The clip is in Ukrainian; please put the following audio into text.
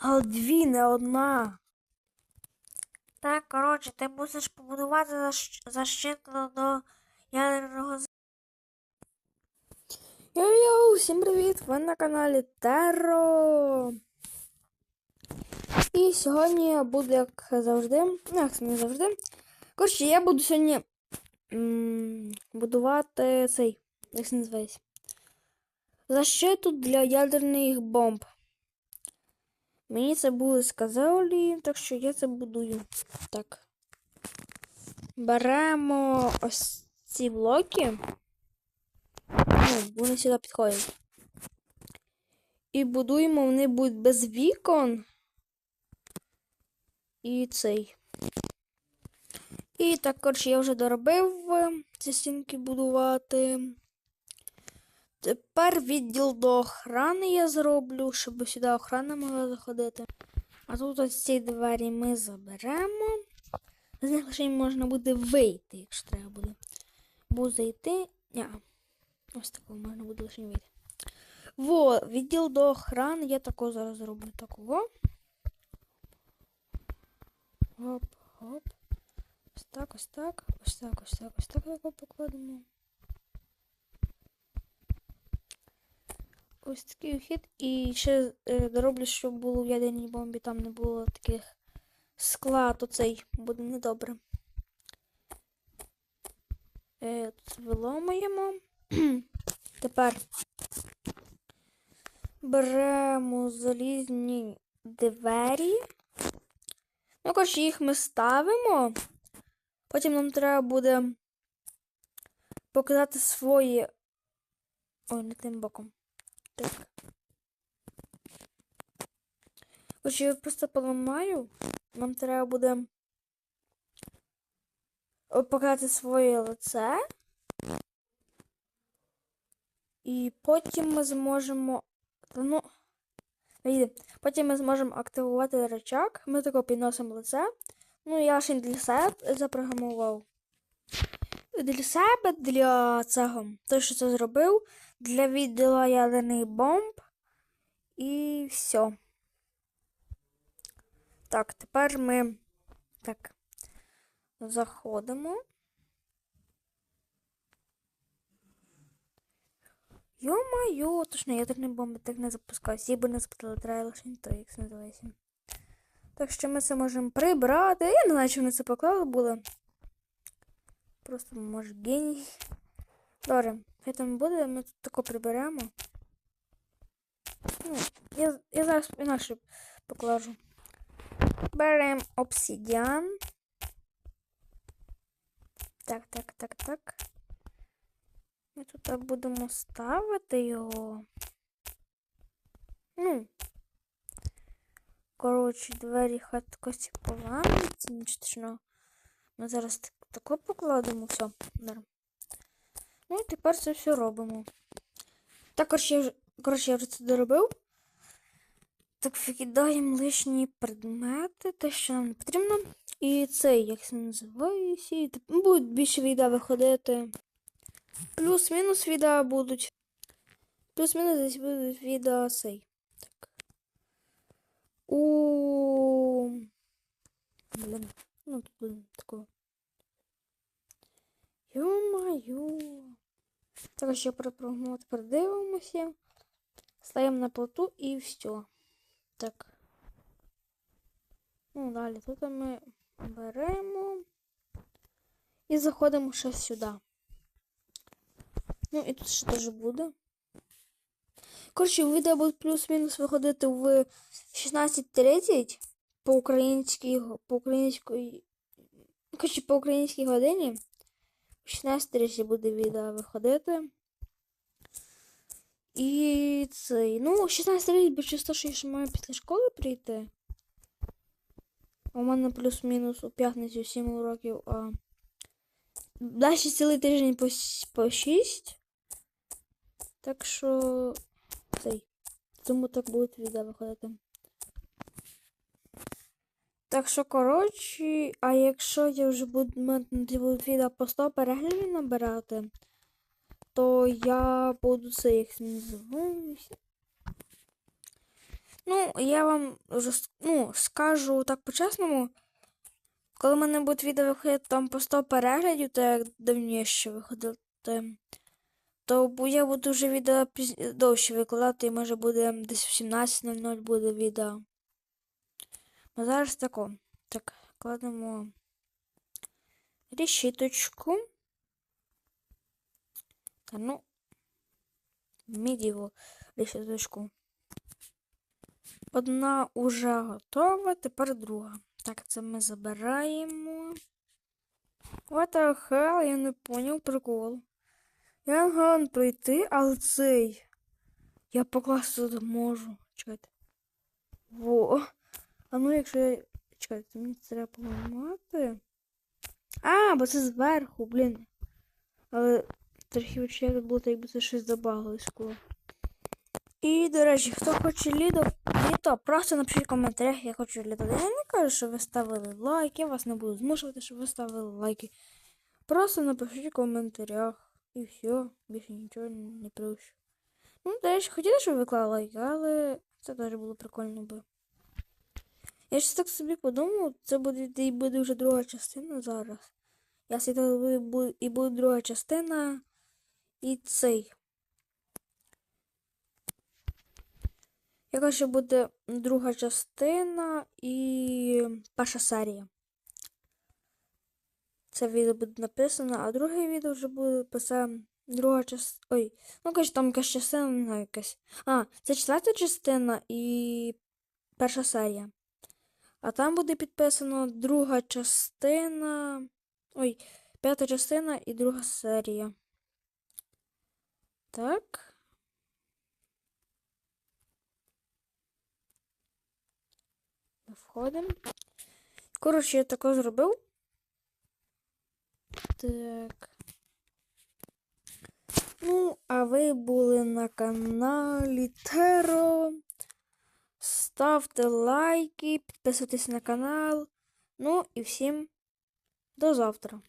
Але дві, не одна. Так, коротше, ти мусиш побудувати защ- защиту до ядерного Йоу-йоу, всім привіт! Ви на каналі Теро. І сьогодні я буду, як завжди, ну як не завжди. Коротше, я буду сьогодні будувати цей, як це називається? Защиту для ядерних бомб. Мені це були сказали, так що я це будую. Так. Беремо ось ці блоки. Ну, вони сюди підходять. І будуємо, вони будуть без вікон. І цей. І так, коротше, я вже доробив е, ці стінки будувати. Тепер відділ до охрани я зроблю, щоб сюди охрана могла заходити. А тут ось ці двері ми заберемо. З них лише можна буде вийти, якщо треба буде. Бо зайти. Ні. Ось такого можна буде лише вийти. Во, відділ до охрани. Я такого зараз зроблю такого. Гоп, гоп. Ось так, ось так, ось так, ось так, ось так його покладемо. Ось такий вхід. І ще е, дороблю, щоб було в ядерній бомбі, там не було таких скла, то цей буде недобре. Е, тут виломуємо. Тепер беремо залізні двері. Ну, коротше, їх ми ставимо. Потім нам треба буде показати свої. Ой, не тим боком. Так. Коротше, я просто поламаю. Нам треба буде о, показати своє лице. І потім ми зможемо. Ну, потім ми зможемо активувати рычаг. Ми тако підносимо лице. Ну, я ще для себе запрограмував. Для себе, для цього. Той, що це зробив, для відділу ядерних бомб. І все. Так, тепер ми так заходимо. Йо-майо, точно ядерні бомби так не запускаюся. Їх би не запитали, треба лише то, як називається. Так що ми це можемо прибрати. Я не знаю, чи вони це поклали були. Просто може геній. Добре, там буде, ми тут тако приберемо. Ну, я, я зараз інакше покладу. Беремо обсидіан. Так, так, так, так. Ми тут будемо ставити його. Ну. Коротше, двері хаткосі поламаються, нічого. Ми зараз так, тако покладемо все. Норм. Ну тепер це все робимо. Також я вже, коротше, я вже це доробив. Так, викидаємо лишні предмети, те, що нам не потрібно. І цей, як це називається, і будуть більше відео виходити. Плюс-мінус відео будуть. Плюс-мінус десь будуть відео цей. Так. У. Блін. Ну, тут буде такого. Ё-моё. Так, ще пропрограмувати, передивимося. Ставимо на плоту і все. Так. Ну, далі тут ми беремо і заходимо ще сюди. Ну, і тут ще теж буде. Коротше, відео буде плюс-мінус виходити в 16.30 по українській по українській. Коротше, по українській годині. В 16.30 буде відео виходити. І цей. Ну, 16.30 бо чисто, що я ще маю після школи прийти. У мене плюс-мінус у п'ятницю 7 уроків, а далі цілий тиждень по, по 6. Так що цей. Тому так буде відео виходити. Так що, коротше, а якщо я вже буду, відео по 100 переглядів набирати, то я буду це як це. Ну, я вам ну, скажу так по-чесному. Коли в мене буде відео виходити там по 100 переглядів, то як давніше виходило, то, я буду вже відео піз... довше викладати, і може буде десь в 17.00 буде відео. Ну зараз тако. Так, кладемо решіточку. Та ну, мідіву решіточку. Одна уже готова, тепер друга. Так, це ми забираємо. What the hell, я не поняв прикол. Я ган пройти, але цей. Я покласти тут можу. Чекайте. А ну якщо я. Чекайте, мені треба поламати. А, бо це зверху, блін. Але трохи відчуття, як було, якби це щось забагалось скло. І, до речі, хто хоче літо, літо, просто напишіть в коментарях, я хочу літо. Я не кажу, що ви ставили лайк, я вас не буду змушувати, щоб ви ставили лайки. Просто напишіть в коментарях. І все, більше нічого не прощу. Ну, до речі, хотіли, щоб ви клали лайки, але це теж було прикольно би. Я щось так собі подумав, це буде і буде вже друга частина зараз. Я світила буде і буде друга частина і цей. Яка ще буде друга частина і перша серія. Це відео буде написано, а друге відео вже буде писати друга частина. Ой, ну каже, там якась частина, не знаю, якась. А, це четверта частина і перша серія. А там буде підписано друга частина. Ой, п'ята частина і друга серія. Так. Входимо. Коротше, я тако зробив. Так. Ну, а ви були на каналі Теро. Ставте лайки, підписуйтесь на канал. Ну і всім до завтра.